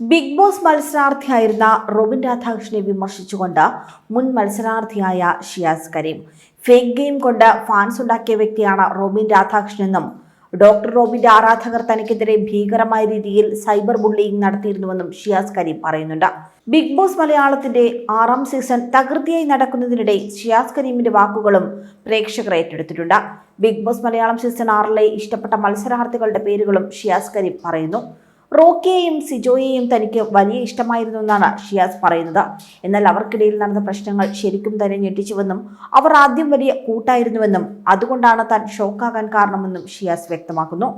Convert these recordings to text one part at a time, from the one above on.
Big boss മത്സരാർത്ഥിയായിരുന്ന Robin രാധാകൃഷ്ണനെ വിമർശിച്ചുകൊണ്ട് മുൻ മത്സരാർത്ഥിയായ ഷിയാസ് കരീം. ഫേക്ക് ഗെയിം കൊണ്ട് ഫാൻസ് ഉണ്ടാക്കിയ വ്യക്തിയാണ് റോബിൻ രാധാകൃഷ്ണനെന്നും ഡോക്ടർ റോബിന്റെ ആരാധകർ തനിക്കെതിരെ ഭീകരമായ രീതിയിൽ സൈബർ ബുള്ളിയിങ് നടത്തിയിരുന്നുവെന്നും ഷിയാസ് കരീം പറയുന്നുണ്ട്. ബിഗ് ബോസ് മലയാളത്തിന്റെ ആറാം സീസൺ തകൃതിയായി നടക്കുന്നതിനിടെ ഷിയാസ് കരീമിന്റെ വാക്കുകളും പ്രേക്ഷകർ ഏറ്റെടുത്തിട്ടുണ്ട്. ബിഗ് ബോസ് മലയാളം സീസൺ ആറിലെ ഇഷ്ടപ്പെട്ട മത്സരാർത്ഥികളുടെ പേരുകളും ഷിയാസ് കരീം പറയുന്നു. റോക്കിയെയും സിജോയെയും തനിക്ക് വലിയ ഇഷ്ടമായിരുന്നു എന്നാണ് ഷിയാസ് പറയുന്നത്. എന്നാൽ അവർക്കിടയിൽ നടന്ന പ്രശ്നങ്ങൾ ശരിക്കും തന്നെ ഞെട്ടിച്ചുവെന്നും അവർ ആദ്യം വലിയ കൂട്ടായിരുന്നുവെന്നും അതുകൊണ്ടാണ് താൻ ഷോക്കാകാൻ കാരണമെന്നും ഷിയാസ് വ്യക്തമാക്കുന്നു.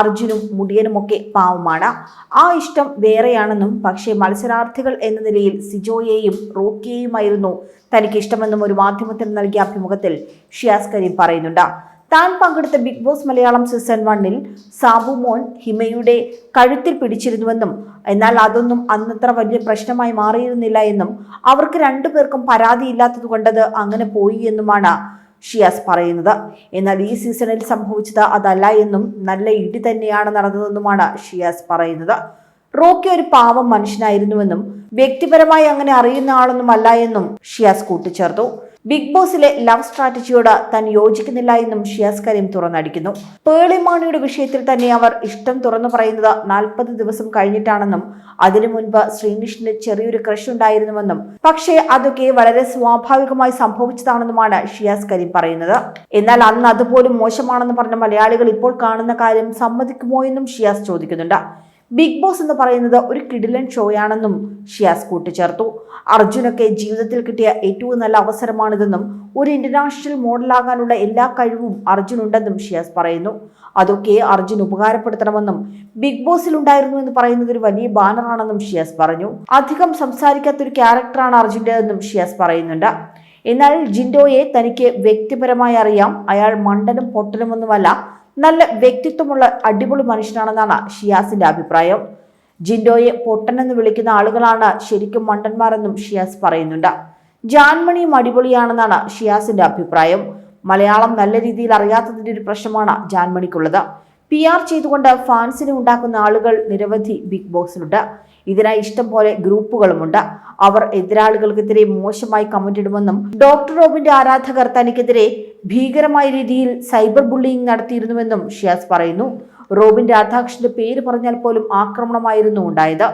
അർജുനും മുടിയനുമൊക്കെ പാവമാണ്. ആ ഇഷ്ടം വേറെയാണെന്നും പക്ഷേ മത്സരാർത്ഥികൾ എന്ന നിലയിൽ സിജോയെയും റോക്കിയെയുമായിരുന്നു തനിക്ക് ഇഷ്ടമെന്നും ഒരു മാധ്യമത്തിന് നൽകിയ അഭിമുഖത്തിൽ ഷിയാസ് കരീം പറയുന്നുണ്ട്. താൻ പങ്കെടുത്ത ബിഗ് ബോസ് മലയാളം സീസൺ വണ്ണിൽ സാബു മോൻ ഹിമയുടെ കഴുത്തിൽ പിടിച്ചിരുന്നുവെന്നും എന്നാൽ അതൊന്നും അന്നത്ര വലിയ പ്രശ്നമായി മാറിയിരുന്നില്ല എന്നും അവർക്ക് രണ്ടുപേർക്കും പരാതിയില്ലാത്തത് കൊണ്ടത് അങ്ങനെ പോയി എന്നുമാണ് ഷിയാസ് പറയുന്നത്. എന്നാൽ ഈ സീസണിൽ സംഭവിച്ചത് അതല്ല എന്നും നല്ല ഇടി തന്നെയാണ് നടന്നതെന്നുമാണ് ഷിയാസ് പറയുന്നത്. റോക്കി ഒരു പാവം മനുഷ്യനായിരുന്നുവെന്നും വ്യക്തിപരമായി അങ്ങനെ അറിയുന്ന ആളൊന്നും അല്ല എന്നും ഷിയാസ് കൂട്ടിച്ചേർത്തു. ബിഗ് ബോസിലെ ലവ് സ്ട്രാറ്റജിയോട് താൻ യോജിക്കുന്നില്ല എന്നും ഷിയാസ് കരീം തുറന്നടിക്കുന്നു. പേളിമാണിയുടെ വിഷയത്തിൽ തന്നെ അവർ ഇഷ്ടം തുറന്നു പറയുന്നത് നാൽപ്പത് ദിവസം കഴിഞ്ഞിട്ടാണെന്നും അതിനു മുൻപ് ശ്രീനിഷിന് ചെറിയൊരു ക്രഷ് ഉണ്ടായിരുന്നുവെന്നും പക്ഷേ അതൊക്കെ വളരെ സ്വാഭാവികമായി സംഭവിച്ചതാണെന്നുമാണ് ഷിയാസ് കരീം പറയുന്നത്. എന്നാൽ അന്ന് അതുപോലും മോശമാണെന്ന് പറഞ്ഞ മലയാളികൾ ഇപ്പോൾ കാണുന്ന കാര്യം സമ്മതിക്കുമോ എന്നും ഷിയാസ് ചോദിക്കുന്നുണ്ട്. ബിഗ് ബോസ് എന്ന് പറയുന്നത് ഒരു കിടിലൻ ഷോയാണെന്നും ഷിയാസ് കൂട്ടിച്ചേർത്തു. അർജുനൊക്കെ ജീവിതത്തിൽ കിട്ടിയ ഏറ്റവും നല്ല അവസരമാണിതെന്നും ഒരു ഇന്റർനാഷണൽ മോഡലാകാനുള്ള എല്ലാ കഴിവും അർജുനുണ്ടെന്നും ഷിയാസ് പറയുന്നു. അതൊക്കെ അർജുൻ ഉപകാരപ്പെടുത്തണമെന്നും ബിഗ് ബോസിൽ ഉണ്ടായിരുന്നു എന്ന് പറയുന്നത് ഒരു വലിയ ബാനറാണെന്നും ഷിയാസ് പറഞ്ഞു. അധികം സംസാരിക്കാത്ത ഒരു ക്യാരക്ടറാണ് അർജുന്റെതെന്നും ഷിയാസ് പറയുന്നുണ്ട്. എന്നാൽ ജിൻഡോയെ തനിക്ക് വ്യക്തിപരമായി അറിയാം. അയാൾ മണ്ടനും പൊട്ടനുമൊന്നുമല്ല. നല്ല വ്യക്തിത്വമുള്ള അടിപൊളി മനുഷ്യനാണെന്നാണ് ഷിയാസിന്റെ അഭിപ്രായം. ജിൻഡോയെ പൊട്ടനെന്ന് വിളിക്കുന്ന ആളുകളാണ് ശരിക്കും മണ്ടന്മാരെന്നും ഷിയാസ് പറയുന്നുണ്ട്. ജാൻമണിയും അടിപൊളിയാണെന്നാണ് ഷിയാസിന്റെ അഭിപ്രായം. മലയാളം നല്ല രീതിയിൽ അറിയാത്തതിന്റെ ഒരു പ്രശ്നമാണ് ജാൻമണിക്കുള്ളത്. പി ആർ ചെയ്തുകൊണ്ട് ഫാൻസിനെ ഉണ്ടാക്കുന്ന ആളുകൾ നിരവധി ബിഗ് ബോസിലുണ്ട്. ഇതിനായി ഇഷ്ടം പോലെ ഗ്രൂപ്പുകളുമുണ്ട്. അവർ എതിരാളികൾക്കെതിരെ മോശമായി കമന്റ് ഇടുമെന്നും ഡോക്ടർ റോബിന്റെ ആരാധകർ തനിക്കെതിരെ ഭീകരമായ രീതിയിൽ സൈബർ ബുള്ളിയിങ് നടത്തിയിരുന്നുവെന്നും ഷിയാസ് പറയുന്നു. റോബിൻ രാധാകൃഷ്ണന്റെ പേര് പറഞ്ഞാൽ പോലും ആക്രമണമായിരുന്നു ഉണ്ടായത്.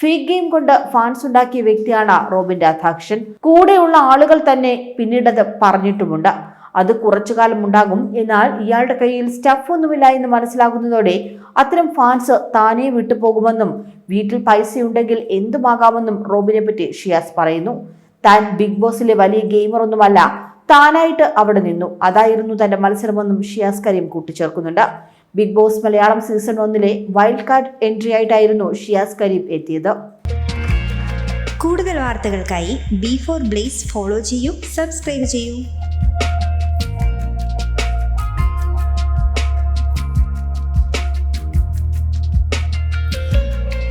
ഫേക്ക് ഗെയിം കൊണ്ട് ഫാൻസ് ഉണ്ടാക്കിയ വ്യക്തിയാണ് റോബിൻ രാധാകൃഷ്ണൻ. കൂടെയുള്ള ആളുകൾ തന്നെ പിന്നീടത് പറഞ്ഞിട്ടുമുണ്ട്. അത് കുറച്ചു കാലം ഉണ്ടാകും. എന്നാൽ ഇയാളുടെ കയ്യിൽ സ്റ്റഫ് ഒന്നുമില്ല എന്ന് മനസ്സിലാകുന്നതോടെ അത്തരം ഫാൻസ് താനേ വിട്ടുപോകുമെന്നും വീട്ടിൽ പൈസ ഉണ്ടെങ്കിൽ എന്തുമാകാമെന്നും റോബിനെ പറ്റി ഷിയാസ് പറയുന്നു. താൻ ബിഗ് ബോസിലെ വലിയ ഗെയിമർ ഒന്നുമല്ല താനായിട്ട് അവിടെ നിന്നു. അതായിരുന്നു തന്റെ മത്സരമെന്നും ഷിയാസ് കരീം കൂട്ടിച്ചേർക്കുന്നുണ്ട്. ബിഗ് ബോസ് മലയാളം സീസൺ ഒന്നിലെ വൈൽഡ് കാർഡ് എൻട്രി ആയിട്ടായിരുന്നു ഷിയാസ് കരീം എത്തിയത്. കൂടുതൽ വാർത്തകൾക്കായി ബി ഫോർ ബ്ലേസ് ഫോളോ ചെയ്യൂ സബ്സ്ക്രൈബ് ചെയ്യൂ.